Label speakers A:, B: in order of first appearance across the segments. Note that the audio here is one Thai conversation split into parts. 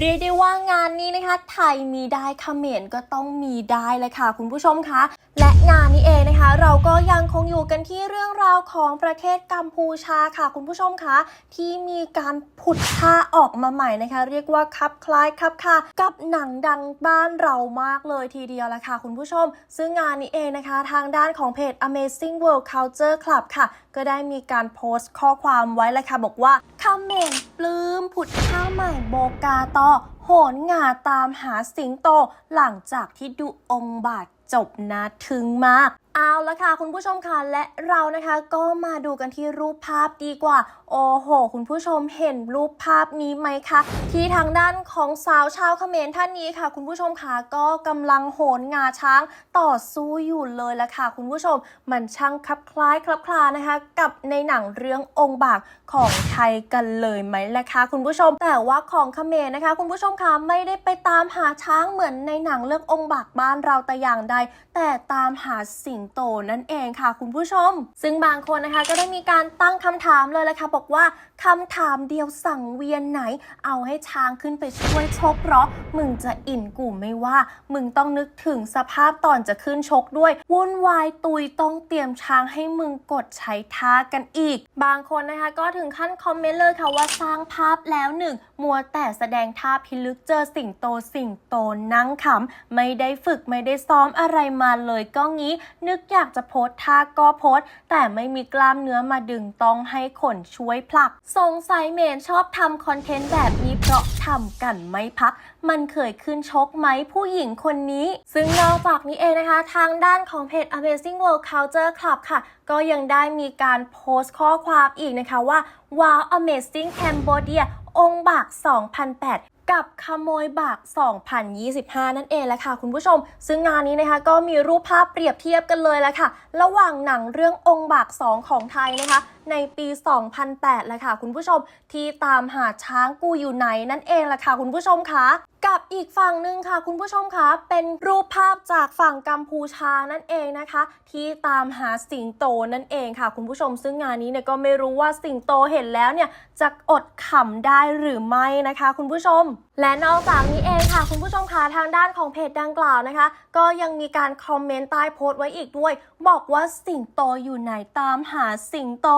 A: เรียกได้ว่างานนี้นะคะ ไทยมีได้เขมรก็ต้องมีได้เลยค่ะ คุณผู้ชมคะและงานนี้เองนะคะ เราก็ยังคงอยู่กันที่เรื่องราวของประเทศกัมพูชาค่ะ คุณผู้ชมคะที่มีการผุดท่าออกมาใหม่นะคะ เรียกว่าคับคล้ายคับค่ะ กับหนังดังบ้านเรามากเลยทีเดียวละค่ะ คุณผู้ชม ซึ่งงานนี้เองนะคะ ทางด้านของเพจ Amazing World Culture Club ค่ะ ก็ได้มีการโพสต์ข้อความไว้เลยค่ะ บอกว่า คอมเมนปลื้มผุดข้าวใหม่โบกาตอ โหนงาตามหาสิงโต หลังจากที่ดูองค์บาท จบนะถึงมากเอาละค่ะ คุณผู้ชมค่ะและเรานะคะก็มาดูกันที่รูปภาพดีกว่า โอ้โห คุณผู้ชมเห็นรูปภาพนี้ไหมคะ ที่ทางด้านของสาวชาวเขมรท่านนี้ค่ะ คุณผู้ชมค่ะก็กำลังโหนงาช้างต่อสู้อยู่เลยละค่ะ คุณผู้ชมมันช่างคลับคล้ายคลับคลานะคะ กับในหนังเรื่ององค์บากของไทยกันเลยไหมล่ะคะ คุณผู้ชมแต่ว่าของเขมรนะคะ คุณผู้ชมค่ะไม่ได้ไปตามหาช้างเหมือนในหนังเรื่ององค์บากบ้านเราแต่อย่างใดแต่ตามหาสิงโตนั่นเองค่ะ คุณผู้ชม ซึ่งบางคนนะคะก็ได้มีการตั้งคำถามเลยละค่ะบอกว่าคำถามเดียวสั่งเวียนไหน เอาให้ช้างขึ้นไปช่วยชกเหรอมึงจะอิ่นกูไม่ว่า มึงต้องนึกถึงสภาพตอนจะขึ้นชกด้วยวุ่นวายตุยต้องเตรียมช้างให้มึงกดใช้ท่ากันอีก บางคนนะคะก็ถึงขั้นคอมเมนต์เลยค่ะว่าสร้างภาพแล้วหนึ่งมัวแต่แสดงท่าพิลึกเจอสิ่งโตสิ่งโตนั่งขำไม่ได้ฝึกไม่ได้ซ้อมอะะไรมาเลยก็งี้ นึกอยากจะโพสท่าก็โพสแต่ไม่มีกล้ามเนื้อมาดึงต้องให้ขนช่วยผลัก สงสัยเมนชอบทำคอนเทนต์แบบนี้เพราะทำกันไม่พัก มันเคยขึ้นชกไหมผู้หญิงคนนี้ ซึ่งนอกจากนี้เองนะคะ ทางด้านของเพจ Amazing World Culture Club ค่ะ ก็ยังได้มีการโพสต์ข้อความอีกนะคะว่าว้าว Amazing Cambodia องค์บาก 2008 กับขโมยบาก 2025 นั่นเองแหละค่ะคุณผู้ชม ซึ่งงานนี้นะคะก็มีรูปภาพเปรียบเทียบกันเลยแหละค่ะ ระหว่างหนังเรื่ององค์บาก 2 ของไทยนะคะ ในปี 2008แหละค่ะคุณผู้ชมที่ตามหาช้างกูอยู่ไหนนั่นเองแหละค่ะคุณผู้ชมคะ กับอีกฝั่งหนึ่งค่ะ คุณผู้ชมคะเป็นรูปภาพจากฝั่งกัมพูชานั่นเองนะคะ ที่ตามหาสิงโตนั่นเองค่ะ คุณผู้ชมซึ่งงานนี้เนี่ยก็ไม่รู้ว่าสิงโตเห็นแล้วเนี่ยจะอดขำได้หรือไม่นะคะ คุณผู้ชม และนอกจากนี้เองค่ะ คุณผู้ชมคะทางด้านของเพจดังกล่าวนะคะ ก็ยังมีการคอมเมนต์ใต้โพสต์ไว้อีกด้วย บอกว่าสิงโตอยู่ไหนตามหาสิงโต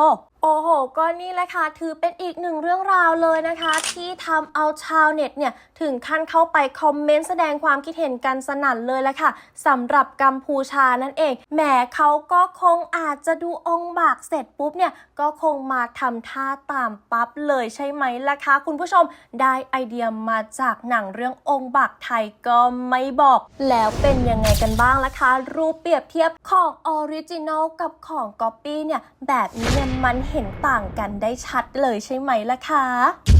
A: โอ้โห ก็นี่แหละค่ะ ถือเป็นอีกหนึ่งเรื่องราวเลยนะคะ ที่ทำเอาชาวเน็ตเนี่ย ถึงขั้นเข้าไปคอมเมนต์แสดงความคิดเห็นกันสนั่นเลยแหละค่ะสำหรับกัมพูชานั่นเองแหมเขาก็คงอาจจะดูองค์บากเสร็จปุ๊บเนี่ยก็คงมาทำท่าตามปั๊บเลยใช่ไหมล่ะคะ คุณผู้ชมได้ไอเดียมาจากหนังเรื่ององค์บักไทยก็ไม่บอก แล้วเป็นยังไงกันบ้างล่ะคะ รูปเปรียบเทียบของออริจินอลกับของก๊อปปี้เนี่ย แบบนี้เนี่ยมันเห็นต่างกันได้ชัดเลยใช่ไหมล่ะคะ